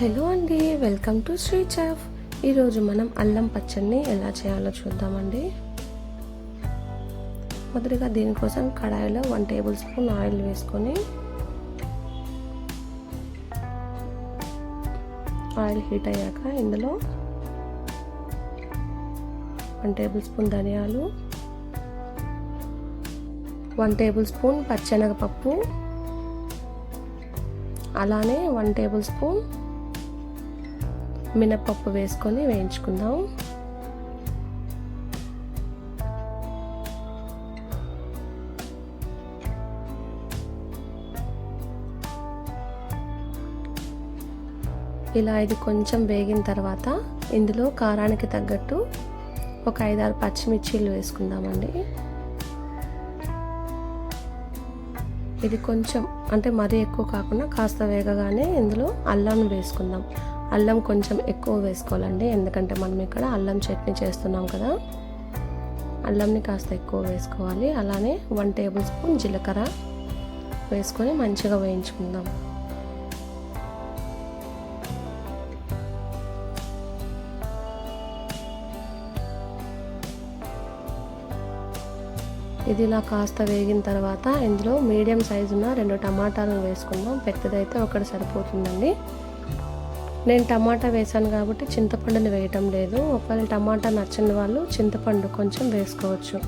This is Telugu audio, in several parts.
హలో అండి వెల్కమ్ టు శ్రీ చాఫ్. ఈరోజు మనం అల్లం పచ్చడిని ఎలా చేయాలో చూద్దామండి. మొదటిగా దీనికోసం కడాయిలో వన్ టేబుల్ స్పూన్ ఆయిల్ వేసుకొని ఆయిల్ హీట్ అయ్యాక ఇందులో వన్ టేబుల్ స్పూన్ ధనియాలు వన్ టేబుల్ స్పూన్ పచ్చెనగపప్పు అలానే వన్ టేబుల్ స్పూన్ మినపప్పు వేసుకొని వేయించుకుందాం ఇలా ఇది కొంచెం వేగిన తర్వాత ఇందులో కారానికి తగ్గట్టు ఒక ఐదారు పచ్చిమిర్చీలు వేసుకుందామండి. ఇది కొంచెం అంటే మరీ ఎక్కువ కాకుండా కాస్త వేగగానే ఇందులో అల్లం వేసుకుందాం. అల్లం కొంచెం ఎక్కువ వేసుకోవాలండి. ఎందుకంటే మనం ఇక్కడ అల్లం చట్నీ చేస్తున్నాం కదా. అల్లంని కాస్త ఎక్కువ వేసుకోవాలి. అలానే వన్ టేబుల్ స్పూన్ జీలకర్ర వేసుకొని మంచిగా వేయించుకుందాం. ఇది ఇలా కాస్త వేగిన తర్వాత ఇందులో మీడియం సైజు ఉన్న రెండు టమాటాలను వేసుకుందాం. పెద్దదైతే ఒకటి సరిపోతుందండి. నేను టమాటా వేసాను కాబట్టి చింతపండుని వేయటం లేదు. ఒకవేళ టమాటా నచ్చని వాళ్ళు చింతపండు కొంచెం వేసుకోవచ్చు.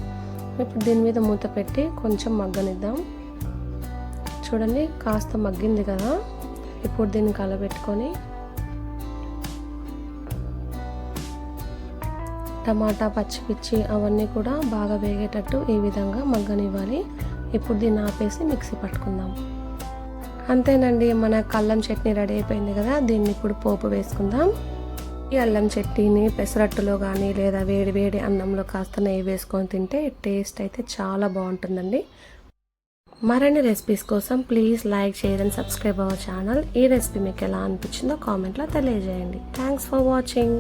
ఇప్పుడు దీని మీద మూత పెట్టి కొంచెం మగ్గనిద్దాం. చూడండి కాస్త మగ్గింది కదా. ఇప్పుడు దీన్ని కలబెట్టుకొని టమాటా పచ్చిమిర్చి అవన్నీ కూడా బాగా వేగేటట్టు ఈ విధంగా మగ్గనివ్వాలి. ఇప్పుడు దీన్ని ఆపేసి మిక్సీ పట్టుకుందాం. అంతేనండి మన కల్లం చట్నీ రెడీ అయిపోయింది కదా దీన్ని ఇప్పుడు పోపు వేసుకుందాం. ఈ అల్లం చట్నీని పెసరట్టులో కానీ లేదా వేడి వేడి అన్నంలో కాస్త నెయ్యి వేసుకొని తింటే టేస్ట్ అయితే చాలా బాగుంటుందండి. మరిన్ని రెసిపీస్ కోసం please like share and subscribe our channel. ఈ రెసిపీ మీకు ఎలా అనిపించిందో కామెంట్లో తెలియజేయండి. Thanks for watching.